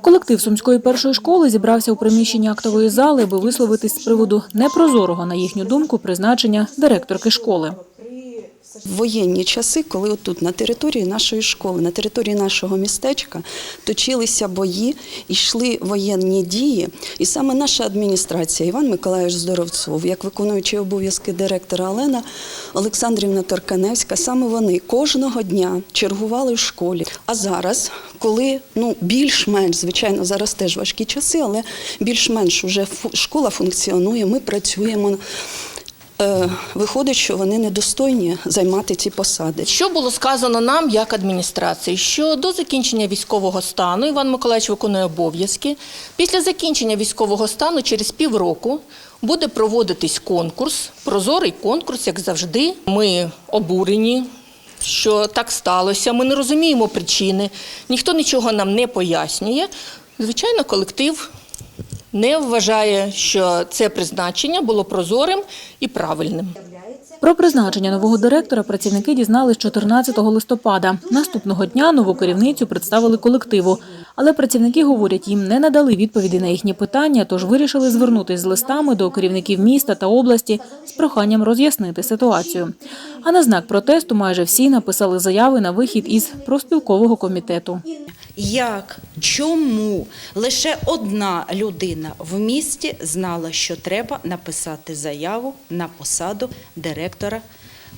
Колектив сумської першої школи зібрався у приміщенні актової зали, аби висловитись з приводу непрозорого, на їхню думку, призначення директорки школи. В воєнні часи, коли отут на території нашої школи, на території нашого містечка точилися бої, йшли воєнні дії, і саме наша адміністрація, Іван Миколаївич Здоровцов, як виконуючий обов'язки директора Олена Олександрівна Торканевська, саме вони кожного дня чергували в школі. А зараз, коли ну більш-менш, звичайно, зараз теж важкі часи, але більш-менш фу- школа функціонує, ми працюємо. Е, Виходить, що вони недостойні займати ці посади. Що було сказано нам як адміністрації? Що до закінчення військового стану Іван Миколаївич виконує обов'язки. Після закінчення військового стану через півроку буде проводитись конкурс, прозорий конкурс, як завжди. Ми обурені. Що так сталося, ми не розуміємо причини, ніхто нічого нам не пояснює. Звичайно, колектив не вважає, що це призначення було прозорим і правильним. Про призначення нового директора працівники дізнались 14 листопада. Наступного дня нову керівницю представили колективу. Але працівники говорять, їм не надали відповіді на їхні питання, тож вирішили звернутись з листами до керівників міста та області з проханням роз'яснити ситуацію. А на знак протесту майже всі написали заяви на вихід із профспілкового комітету. Як, чому лише одна людина в місті знала, що треба написати заяву на посаду директора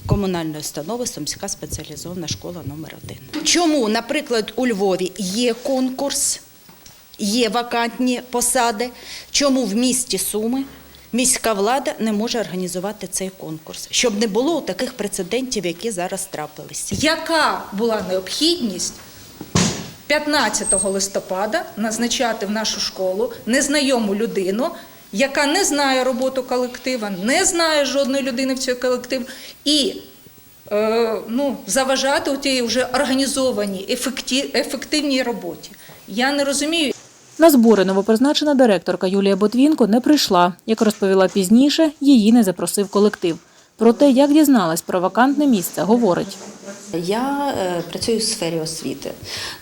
комунальної установи Сумська спеціалізована школа номер 1 Чому, наприклад, у Львові є конкурс, є вакантні посади, чому в місті Суми міська влада не може організувати цей конкурс, щоб не було таких прецедентів, які зараз трапилися? Яка була необхідність 15 листопада назначати в нашу школу незнайому людину, яка не знає роботу колектива, не знає жодної людини в цьому колективі, і е, ну, заважати у тій вже організованій, ефекті- ефективній роботі? Я не розумію, На збори новопризначена директорка Юлія Ботвінко не прийшла. Як розповіла пізніше, її не запросив колектив. Про те, як дізналась про вакантне місце, говорить. Я е, працюю в сфері освіти,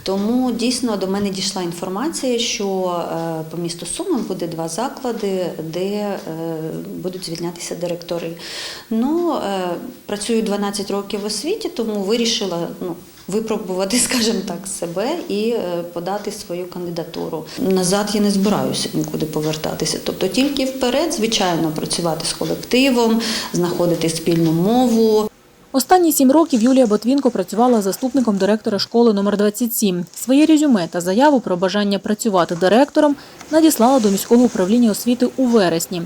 тому дійсно до мене дійшла інформація, що е, по місту Суми буде два заклади, де е, будуть звільнятися директори. Ну, працюю 12 років в освіті, тому вирішила ну, випробувати, скажімо так, себе і е, подати свою кандидатуру. Назад я не збираюся нікуди повертатися. Тобто тільки вперед, звичайно, працювати з колективом, знаходити спільну мову. Останні сім років Юлія Ботвінко працювала заступником директора школи номер 27. Своє резюме та заяву про бажання працювати директором надіслала до міського управління освіти у вересні.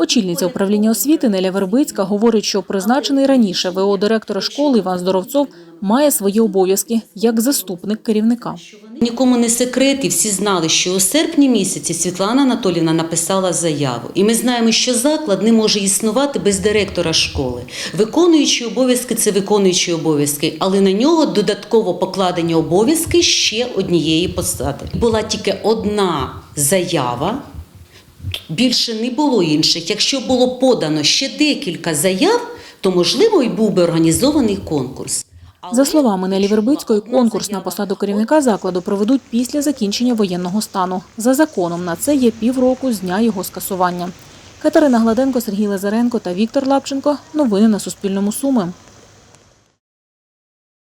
Очільниця управління освіти Неля Вербицька говорить, що призначений раніше ВО директора школи Іван Здоровцов має свої обов'язки як заступник керівника. Нікому не секрет, і всі знали, що у серпні місяці Світлана Анатоліївна написала заяву. І ми знаємо, що заклад не може існувати без директора школи. Виконуючі обов'язки це виконуючі обов'язки, але на нього додатково покладені обов'язки ще однієї посади. Була тільки одна заява. Більше не було інших. Якщо було подано ще декілька заяв, то можливо і був би організований конкурс. За словами Нелі Вербицької, конкурс на посаду керівника закладу проведуть після закінчення воєнного стану. За законом на це є півроку з дня його скасування. Катерина Гладенко, Сергій Лазаренко та Віктор Лапченко. Новини на Суспільному Суми.